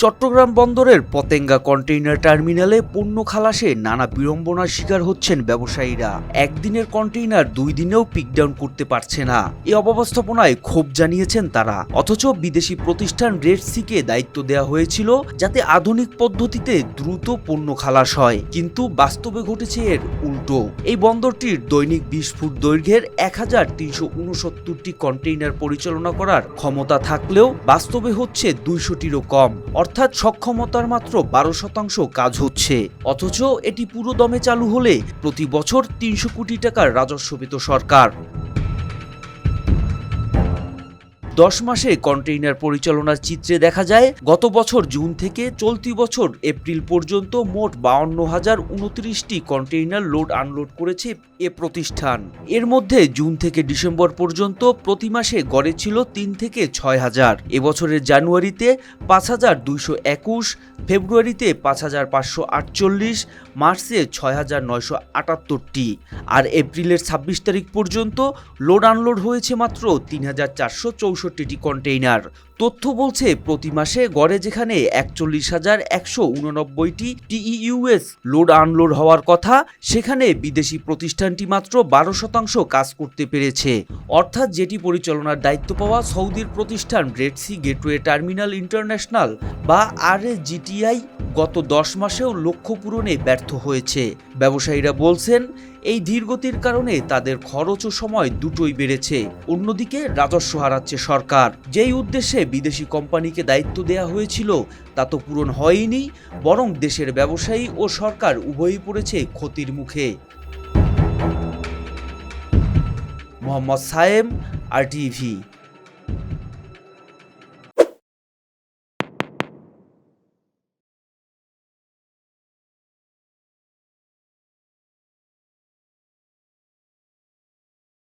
চট্টগ্রাম বন্দরের পতেঙ্গা কন্টেইনার টার্মিনালে পণ্য খালাসে নানা বিড়ম্বনার শিকার হচ্ছেন ব্যবসায়ীরা। একদিনের কন্টেইনার দুই দিনেও পিকডাউন করতে পারছে না। এই অব্যবস্থাপনায় ক্ষোভ জানিয়েছেন তারা। অথচ বিদেশি প্রতিষ্ঠান রেড সিকে দায়িত্ব দেওয়া হয়েছিল যাতে আধুনিক পদ্ধতিতে দ্রুত পণ্য খালাস হয়। কিন্তু বাস্তবে ঘটেছে এর উল্টো। এই বন্দরটির দৈনিক বিশ ফুট দৈর্ঘ্যের এক হাজার তিনশো উনসত্তরটি কন্টেইনার পরিচালনা করার ক্ষমতা থাকলেও বাস্তবে হচ্ছে দুইশোটিরও কম। অর্থাৎ সক্ষমতার মাত্র বারো শতাংশ কাজ হচ্ছে। অথচ এটি পুরো দমে চালু হলে প্রতি বছর তিনশো কোটি টাকার রাজস্ব পেত সরকার। দশ মাসে কন্টেইনার পরিচালনার চিত্রে দেখা যায়, গত বছর জুন থেকে চলতি বছর এপ্রিল পর্যন্ত মোট বাউন্ন হাজার উনত্রিশটি কন্টেইনার লোড আনলোড করেছে এ প্রতিষ্ঠান। এর মধ্যে জুন থেকে ডিসেম্বর পর্যন্ত প্রতি মাসে গড়ে ছিল তিন থেকে ছয় হাজার। এবছরের জানুয়ারিতে পাঁচ হাজার দুইশো একুশ, ফেব্রুয়ারিতে পাঁচ হাজার পাঁচশো আটচল্লিশ, মার্চে ছয় হাজার নয়শো আটাত্তরটি। আর এপ্রিলের ছাব্বিশ তারিখ পর্যন্ত লোড আনলোড হয়েছে মাত্র তিন হাজার চারশো চৌষট্টিটি কন্টেইনার। তথ্য বলছে, প্রতি মাসে গড়ে যেখানে একচল্লিশ হাজার একশো উননব্বইটি টিইউএস লোড আনলোড হওয়ার কথা, সেখানে বিদেশি প্রতিষ্ঠানটি মাত্র বারো শতাংশ কাজ করতে পেরেছে। অর্থাৎ যেটি পরিচালনার দায়িত্ব পাওয়া সৌদির প্রতিষ্ঠান রেডসি গেটওয়ে টার্মিনাল ইন্টারন্যাশনাল বা আর জিটিআই গত দশ মাসেও লক্ষ্য পূরণে ব্যর্থ হয়েছে। ব্যবসায়ীরা বলছেন, এই ধীরগতির কারণে তাদের খরচ ও সময় দুটোই বেড়েছে। অন্যদিকে রাজস্ব হারাচ্ছে সরকার। যেই উদ্দেশ্যে বিদেশি কোম্পানিকে দায়িত্ব দেওয়া হয়েছিল, তা তো পূরণ হয়নি, বরং দেশের ব্যবসায়ী ও সরকার উভয়ই পড়েছে ক্ষতির মুখে। মোহাম্মদ সায়েম, আর টিভি